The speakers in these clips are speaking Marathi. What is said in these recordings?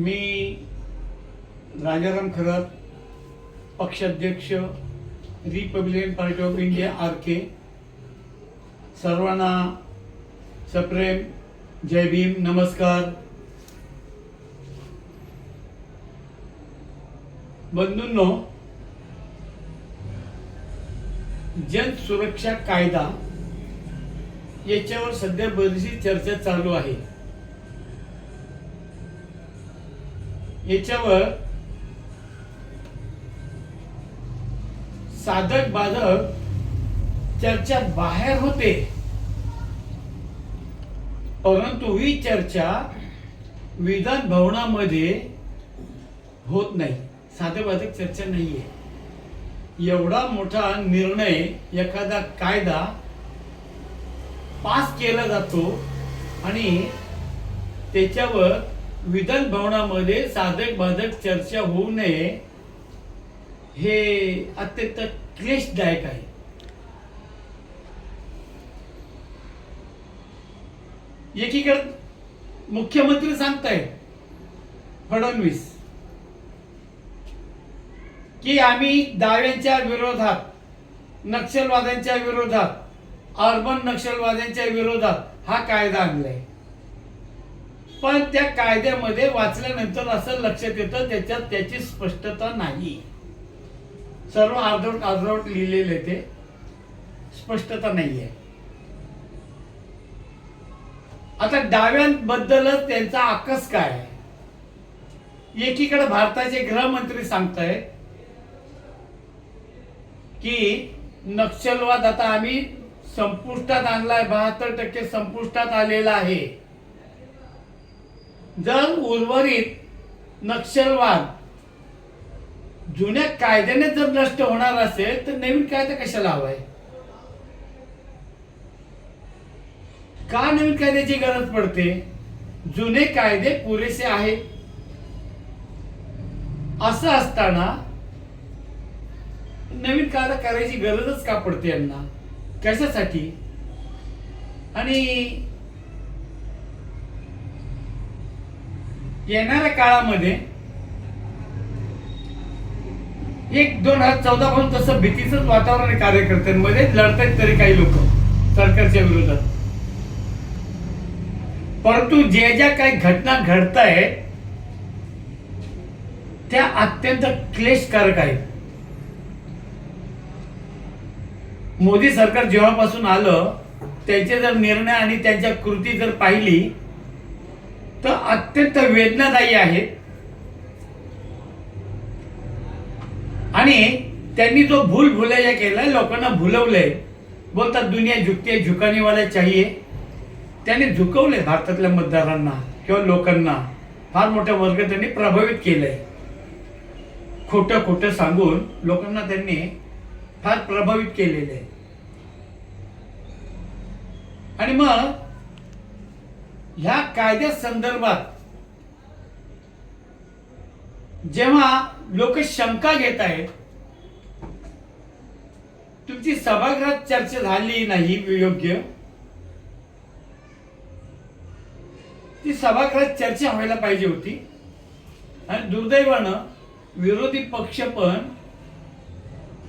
मी राजाराम खरात पक्षाध्यक्ष republican party of India R K सर्वांना सप्रेम जय भीम नमस्कार. बंधूंनो जन सुरक्षा कायदा याच्यावर सध्या बरीचशी चर्चा चालू आहे. ह्याच्यावर साधक बाधक चर्चा बाहेर होते. परंतु ही चर्चा विधान भवनामध्ये होत नाही. साधक बाधक चर्चा नाहीये. एवढा मोठा निर्णय एखादा कायदा पास केला जातो आणि त्याच्यावर विधान भवनामध्ये साधक बाधक चर्चा होऊ नये हे अत्यंत क्लेशदायक आहे. एकीकडे मुख्यमंत्री सांगताय फडणवीस की आम्ही दाव्यांच्या विरोधात नक्षलवाद्यांच्या विरोधात अर्बन नक्षलवाद्यांच्या विरोधात हा कायदा आणलाय. पण त्या कायद्यामध्ये वाचल्यानंतर असं लक्षात येतं त्याच्यात त्याची स्पष्टता नाही. सर्व अर्धवट अर्धवट लिहिलेले ते स्पष्टता नाहीये. आता डाव्यांबद्दलच त्यांचा आकस काय? आहे? एकीकडे भारताचे गृहमंत्री सांगताय की नक्षलवाद आता आम्ही संपुष्टात आणलाय बहात्तर टक्के संपुष्टात आलेला आहे. जर उर्वरित नक्षलवाद. जुन्या कायद्याने जर नष्ट होणार असेल तर नवीन कायदा कशाला हवाय? का नवीन कायद्याची गरज पडते? जुने कायदे पुरेसे आहेत. असं असताना नवीन कायदा करायची गरजच का पडते यांना? कशासाठी? आणि येणाऱ्या काळामध्ये एक दोन हजार चौदा पासून तसं भीतीच वातावरण आहे कार्यकर्त्यांमध्ये लढतायत तरी काही लोक सरकारच्या विरोधात. परंतु जे ज्या काही घटना घडत आहेत त्या अत्यंत क्लेशकारक आहेत. मोदी सरकार जेव्हापासून आलं त्यांचे जर निर्णय आणि त्यांच्या कृती जर पाहिली तर अत्यंत वेदनादायी आहेत आणि त्यांनी जो भूल भुलैया केलाय लोकांना भुलवलंय. बोलतात दुनिया झुकते झुकानेवाला चाहिये त्यांनी त्याने झुकवलंय भारतातल्या मतदारांना किंवा लोकांना. फार मोठ्या वर्ग त्यांनी प्रभावित केलंय. खोटं खोटं सांगून लोकांना त्यांनी फार प्रभावित केलेलं आहे आणि मग ह्या कायद्या संदर्भात जेव्हा लोक शंका घेत आहेत तुमची सभागृहात चर्चा झाली नाही योग्य ती सभागृहात चर्चा व्हायला पाहिजे होती. आणि दुर्दैवानं विरोधी पक्ष पण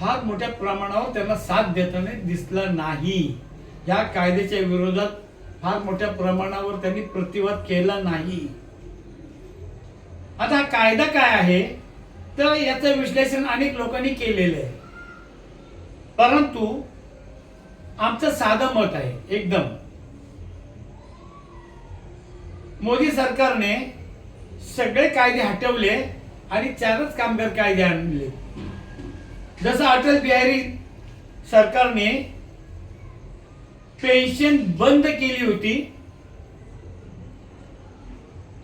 फार मोठ्या प्रमाणावर त्यांना साथ देताना दिसला नाही. या कायद्याच्या विरोधात फार मोठ्या प्रमाणावर त्यांनी प्रतिवाद केला नाही. आता हा कायदा काय आहे? तर याचं विश्लेषण अनेक लोकांनी केलेलं आहे. परंतु आमचं साधं मत आहे एकदम. मोदी सरकारने सगळे कायदे हटवले आणि चारच कामगार कायदे आणले. जसं अटल बिहारी सरकारने पेन्शन बंद केली होती.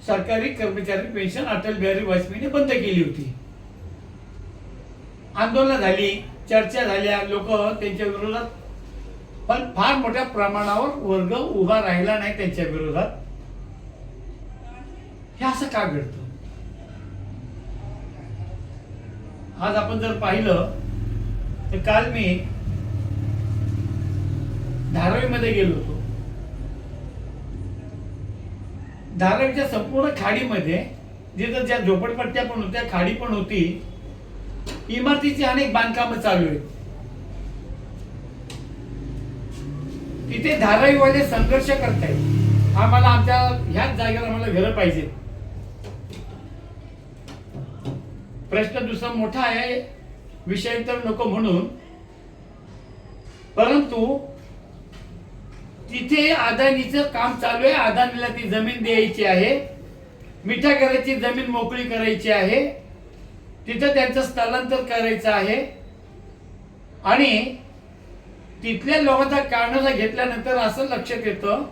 सरकारी कर्मचारी पेन्शन अटल बिहारी वाजपेयीने बंद केली होती. आंदोलन झाली चर्चा झाल्या लोक त्यांच्या विरोधात पण फार मोठ्या प्रमाणावर वर्ग उभा राहिला नाही त्यांच्या विरोधात. हे असं का घडतं? आज आपण जर पाहिलं तर काल मी धारावीमध्ये गेलो होतो. धारावीच्या संपूर्ण खाडीमध्ये जिथं ज्या झोपडपट्ट्या पण होत्या खाडी पण होती इमारतीची अनेक बांधकामं चालू आहेत. तिथे धारावीवाले संघर्ष करतायत. आम्हाला आमच्या ह्याच जागेवर आम्हाला घरं पाहिजे प्रश्न दुसरा मोठा आहे विषय तर नको म्हणून. परंतु तिथे अदानीचं काम चालू आहे अदानीला ती जमीन द्यायची आहे. मिठा करायची जमीन मोकळी करायची आहे. तिथं त्यांचं स्थलांतर करायचं आहे. आणि तिथल्या लोकांचा काढण्याचा घेतल्यानंतर असं लक्षात येतं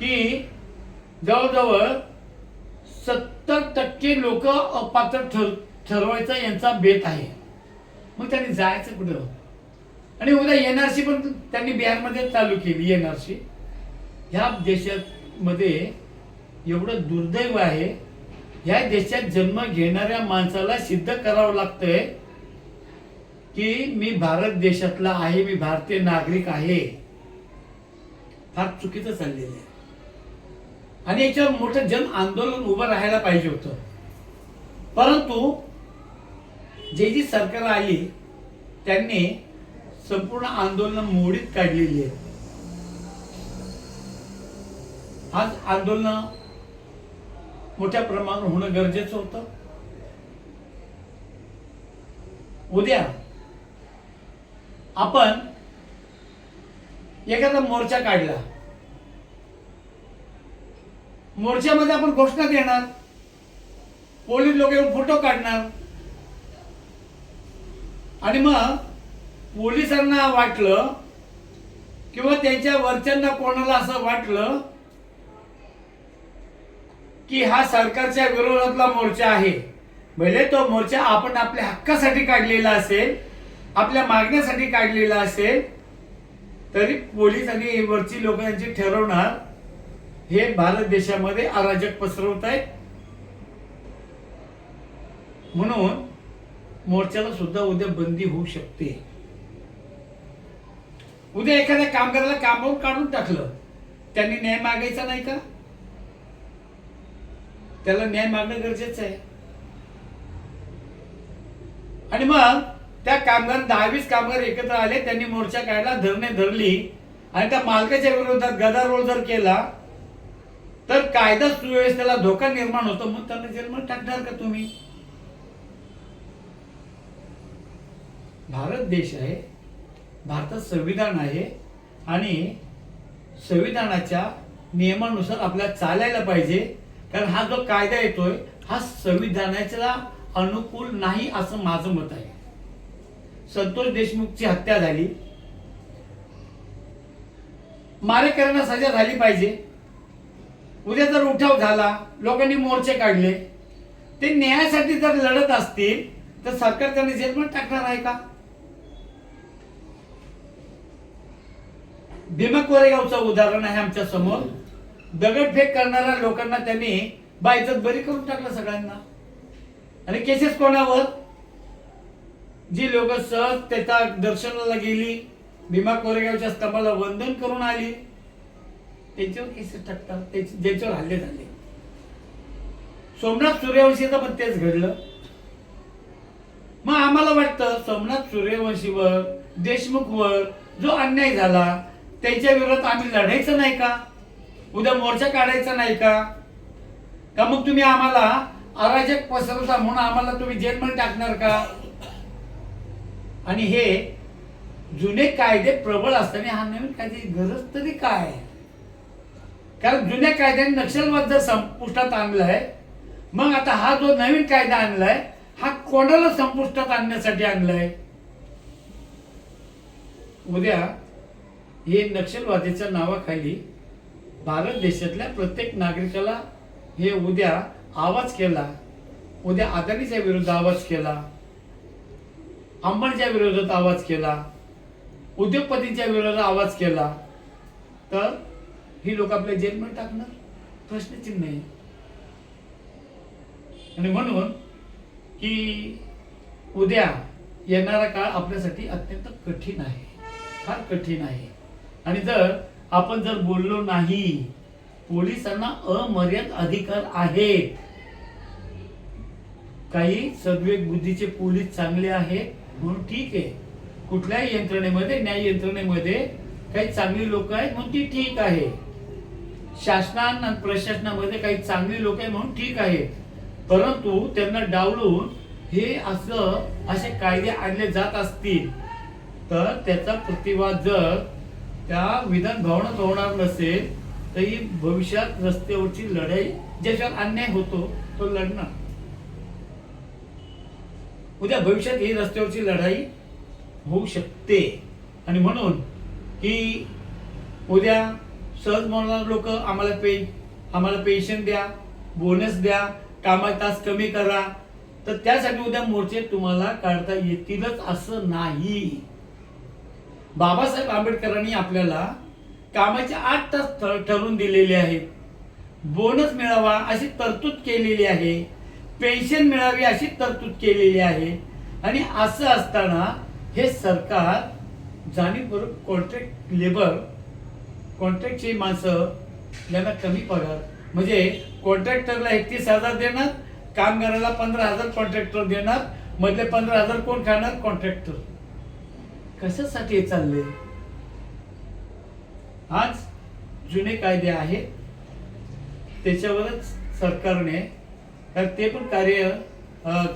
की जवळजवळ सत्तर टक्के लोक अपात्र ठर ठरवायचा यांचा बेत आहे. मग त्यांनी जायचं कुठं? आणि उद्या एनआरसी पण त्यांनी बिहारमध्ये चालू केली एनआरसी. ह्या देशामध्ये एवढं दुर्दैव आहे. ह्या देशात जन्म घेणाऱ्या माणसाला सिद्ध करावं लागतंय की मी भारत देशातला आहे मी भारतीय नागरिक आहे. फार चुकीचं चाललेलं आहे. आणि याच्यावर मोठं जन आंदोलन उभं राहायला पाहिजे होतं. परंतु जे जी सरकार आली त्यांनी संपूर्ण आंदोलन मोडीत काढलेली आहेत आज आंदोलन मोठ्या प्रमाणावर होणं गरजेचं होतं. उद्या आपण एखादा मोर्चा काढला. मोर्चामध्ये आपण घोषणा देणार. पोलीस लोक येऊन फोटो काढणार. आणि मग पोलिसांना वाटलं किंवा त्यांच्या वरच्यांना कोणाला असं वाटलं की हा सरकारच्या विरोधातला मोर्चा आहे. भले तो मोर्चा आपण आपल्या हक्कासाठी काढलेला असेल आपल्या मागण्यासाठी काढलेला असेल तरी पोलीस आणि वरची लोक यांची ठरवणार हे भारत देशामध्ये अराजक पसरवत आहेत. म्हणून मोर्चाला सुद्धा उद्या बंदी होऊ शकते. उद्या एखाद्या कामगाराला कामावर काढून टाकलं त्यांनी न्याय मागायचा नाही का? त्याला न्याय मागणं गरजेचं आहे. आणि मग त्या कामगार दहावीस कामगार एकत्र आले त्यांनी मोर्चा काढला धरणे धरली आणि त्या मालकाच्या विरोधात गदारोळ जर केला तर कायदा सुव्यवस्थेला धोका निर्माण होतो मग त्यांना जेलमध्ये टाकणार का तुम्ही? भारत देश आहे भारतात संविधान आहे आणि संविधानाच्या नियमानुसार आपल्याला चालायला पाहिजे. कारण हा जो कायदा येतोय हा संविधानाच्या अनुकूल नाही असं माझं मत आहे. संतोष देशमुखची हत्या झाली. मारेकऱ्यांना सजा झाली पाहिजे. उद्या जर उठाव झाला लोकांनी मोर्चे काढले. ते न्यायासाठी जर लढत असतील तर सरकार त्यांना जेलमध्ये टाकणार आहे का? भीमा कोरेगावचं उदाहरण आहे आमच्यासमोर. दगडफेक करणाऱ्या लोकांना त्यांनी बायजत बरी करून टाकलं सगळ्यांना. आणि केसेस कोणावर? जी लोक सहज त्याच्या दर्शनाला गेली भीमा कोरेगावच्या स्तंभाला वंदन करून आली त्याच्यावर केसेस टाकतात ज्याच्यावर ज्यांच्यावर हल्ले झाले. सोमनाथ सूर्यवंशीचं पण तेच घडलं. मग आम्हाला वाटतं सोमनाथ सूर्यवंशीवर देशमुखवर जो अन्याय झाला त्यांच्या विरोधात आम्ही लढायचं नाही का? उद्या मोर्चा काढायचा नाही का? का मग तुम्ही आम्हाला अराजक पसरवता म्हणून आम्हाला तुम्ही जेलमध्ये टाकणार का? आणि हे जुने कायदे प्रबळ असताना हा नवीन कायद्याची गरज तरी काय कारण जुन्या कायद्याने नक्षलवाद जर संपुष्टात आणलाय मग आता हा जो नवीन कायदा आणलाय हा कोणाला संपुष्टात आणण्यासाठी आणलाय? उद्या हे नक्षलवादीच्या नावाखाली भारत देशातल्या प्रत्येक नागरिकाला हे उद्या आवाज केला. उद्या अदानीच्या विरुद्ध आवाज केला. अंबानीच्या विरोधात आवाज केला. उद्योगपतींच्या विरोधात आवाज केला. तर ही लोक आपल्या जेलमध्ये टाकणार? प्रश्नचिन्ह आहे. आणि म्हणून की उद्या येणारा काळ आपल्यासाठी अत्यंत कठीण आहे. फार कठीण आहे. आणि जर आपण जर बोललो नाही पोलिसांना अमर्याद अधिकार आहे काही सद्वेग बुद्धीचे पोलीस चांगले आहेत म्हणून ठीक आहे. कुठल्याही यंत्रणेमध्ये न्याय यंत्रणेमध्ये काही चांगली लोक आहेत म्हणून ती ठीक आहे. शासनान प्रशासनामध्ये काही चांगली लोक आहेत म्हणून ठीक आहे. परंतु त्यांना डावलून हे असं असे कायदे आणले जात असतील तर त्याचा प्रतिवाद जर त्या विधान भवनात होणार नसेल तरी भविष्यात रस्त्यावरची लढाई ज्याच्यावर अन्याय होतो तो लढणार. उद्या भविष्यात ही रस्त्यावरची लढाई होऊ शकते. आणि म्हणून की उद्या सहज म्हणणार लोक आम्हाला पे आम्हाला पेन्शन द्या बोनस द्या कामा तास कमी करा तर त्यासाठी उद्या मोर्चे तुम्हाला काढता येतीलच असं नाही. बाबासाहेब आंबेडकरांनी आपल्याला कामाचे आठ तास ठरवून दिलेले आहेत बोनस मिळावा अशी तरतूद केलेली आहे. पेन्शन मिळावी अशी तरतूद केलेली आहे. आणि असं असताना हे सरकार जाणीवपूर्वक कॉन्ट्रॅक्ट लेबर कॉन्ट्रॅक्टची माणसं यांना कमी पगार. म्हणजे कॉन्ट्रॅक्टरला एकतीस हजार देणार कामगाराला पंधरा हजार कॉन्ट्रॅक्टर देणार मधले पंधरा हजार कोण खाणार? कॉन्ट्रॅक्टर कशासाठी हे चालले? आज जुने कायदे आहेत. त्याच्यावरच सरकारने तर ते पण कार्य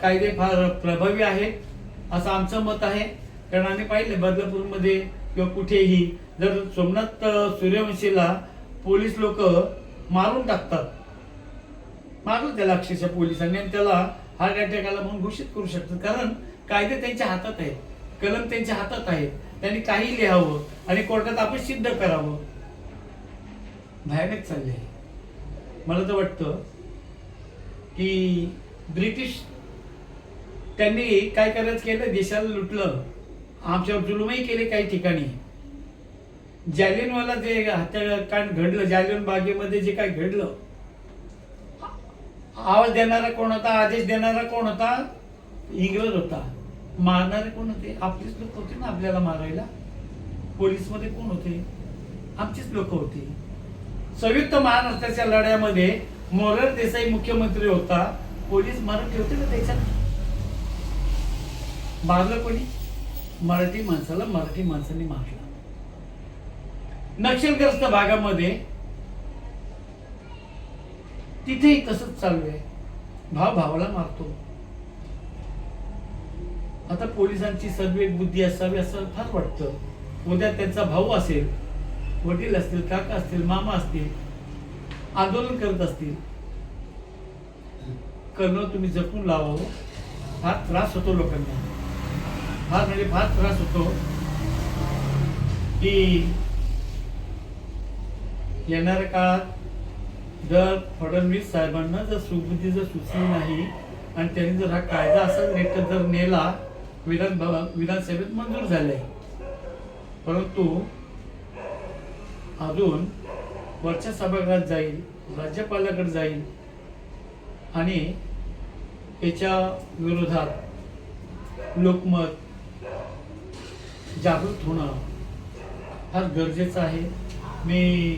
कायदे फार प्रभावी आहेत असं आमचं मत आहे. कारण आम्ही पाहिले बदलापूरमध्ये किंवा कुठेही जर सोमनाथ सूर्यवंशीला पोलीस लोक मारून टाकतात मारून त्याला अक्षरशः पोलिसांनी आणि त्याला हार्ट अटॅक आला म्हणून घोषित करू शकतात. कारण कायदे त्यांच्या हातात आहेत. कलम त्यांच्या हातात आहेत. त्यांनी काही लिहावं आणि कोर्टात आपण सिद्ध करावं. भयानक चालले मला तर वाटतं की ब्रिटिश त्यांनी काय करायचं केलं? देशाला लुटलं. आमच्यावर जुलूमही केले काही ठिकाणी. जालियनवाला जे हत्याकांड घडलं जालियन बागेमध्ये जे काय घडलं आवाज देणारा कोण होता? आदेश देणारा कोण होता? इंग्रज होता. मारणारे कोण होते? आपलीच लोक होते ना आपल्याला मारायला. पोलीसमध्ये कोण होते? आमचीच लोक होते. संयुक्त महाराष्ट्राच्या लढ्यामध्ये मोरार देसाई मुख्यमंत्री होता. पोलीस मराठी होते ना त्याच्यात? मारलं कोणी? मराठी माणसाला मराठी माणसाने मारलं. नक्षलग्रस्त भागामध्ये तिथेही तसंच चालू आहे. भाव भावाला मारतो. आता पोलिसांची सद्विवेक बुद्धी असावी असं फार वाटतं. उद्या त्यांचा भाऊ असेल वडील असतील काका असतील मामा असतील आंदोलन करत असतील. करणं तुम्ही जपून लावावं हो. फार त्रास होतो लोकांना. फार म्हणजे फार त्रास होतो. की येणाऱ्या काळात जर फडणवीस साहेबांना जर सुबुद्धी जर सुचली नाही आणि त्यांनी जर हा कायदा असा नेट जर नेला विधान विधानसभेत मंजूर झाले परंतु अजून वरच्या सभागृहात जाईल राज्यपालाकडे जाईल आणि याच्या विरोधात लोकमत जागृत होणं फार गरजेचं आहे. मी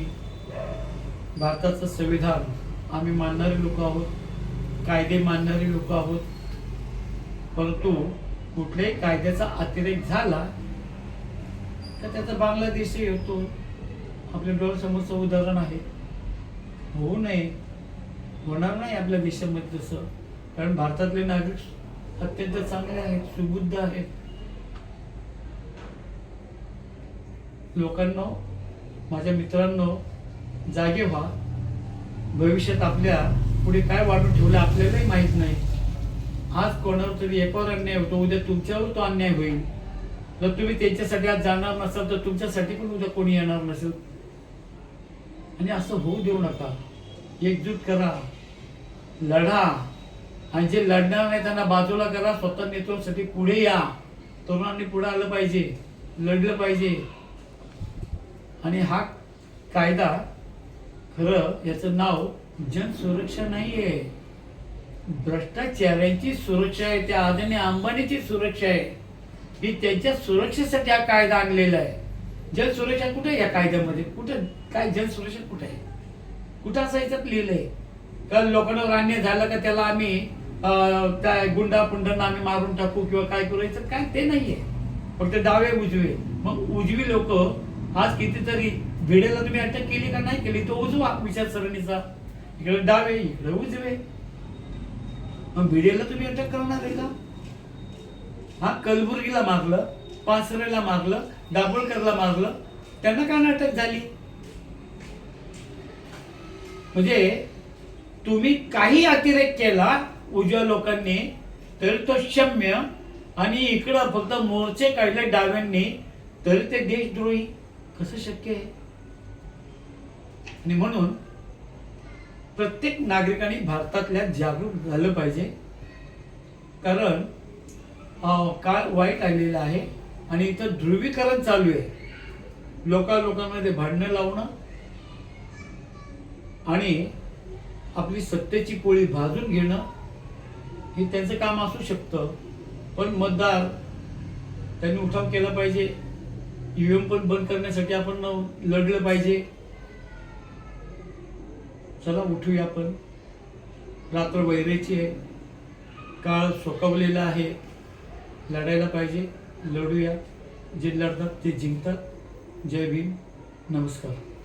भारताचं संविधान आम्ही मानणारे लोक आहोत कायदे मानणारे लोक आहोत. परंतु कुठल्याही कायद्याचा अतिरेक झाला तर त्याचा बांगलादेशही होतो आपल्या डोळ्यासमोरचं उदाहरण आहे. होऊ नये. होणार नाही आपल्या देशामध्ये तसं. कारण भारतातले नागरिक अत्यंत चांगले आहेत सुबुद्ध आहेत. लोकांना माझ्या मित्रांनो जागे व्हा. भविष्यात आपल्या पुढे काय वाटून ठेवलं आपल्यालाही माहीत नाही. आज कोणावर तरी एकावर अन्याय होतो उद्या तुमच्यावर तो अन्याय होईल. जर तुम्ही त्यांच्यासाठी आज जाणार नसाल तर तुमच्यासाठी पण उद्या कोणी येणार नसेल. आणि असं होऊ देऊ नका. एकजूट करा. लढा. आणि जे लढणार नाही त्यांना बाजूला करा स्वतः नेतृत्वासाठी पुढे या. तरुणांनी पुढे आलं पाहिजे. लढलं पाहिजे. आणि हा कायदा खरं याचं नाव जन सुरक्षा नाहीये. भ्रष्टाचाराची सुरक्षा आहे त्या आदरणीय अंबानीची सुरक्षा आहे. ही त्यांच्या सुरक्षेसाठी हा कायदा आणलेला आहे. जल सुरक्षा कुठे आहे या कायद्यामध्ये? कुठं? काय जल सुरक्षा कुठे आहे? कुठं असं याच्यात लिहिलंय? का लोकांवर अन्याय झाला का त्याला आम्ही अं, त्या गुंडा पुंडांना आम्ही मारून टाकू किंवा काय करायचं? काय ते नाहीये. फक्त डावे उजवे. मग उजवी लोक आज कितीतरी भिडेला तुम्ही अटक केली का नाही केली? तो उजवा विचारसरणीचा. इकडे डावे इकडे उजवे. मग भिडेला तुम्ही अटक करणार आहे का? हा कलबुर्गीला मारलं पासरेला मारलं दाभोळकरला मारलं त्यांना का नाटक अटक झाली? म्हणजे तुम्ही काही अतिरेक केला उजव्या लोकांनी तरी तो क्षम्य आणि इकडं फक्त मोर्चे काढले डाव्यांनी तरी ते देशद्रोही. कसं शक्य आहे? आणि म्हणून प्रत्येक नागरिकांनी भारतातल्या जागरूक झालं पाहिजे. कारण काळ वाईट आलेला आहे आणि इथं ध्रुवीकरण चालू आहे. लोका लोकांमध्ये भांडणं लावणं आणि आपली सत्तेची पोळी भाजून घेणं हे त्यांचं काम असू शकतं. पण मतदार त्यांनी उठाव केला पाहिजे. ईव्हीएम पण बंद करण्यासाठी आपण लढलं पाहिजे. चला उठूया आपण. रात्र वैरेची आहे. काळ सोकवलेला आहे. लढायला पाहिजे. लढूया. जे लढतात ते जिंकतात. जय भीम. नमस्कार.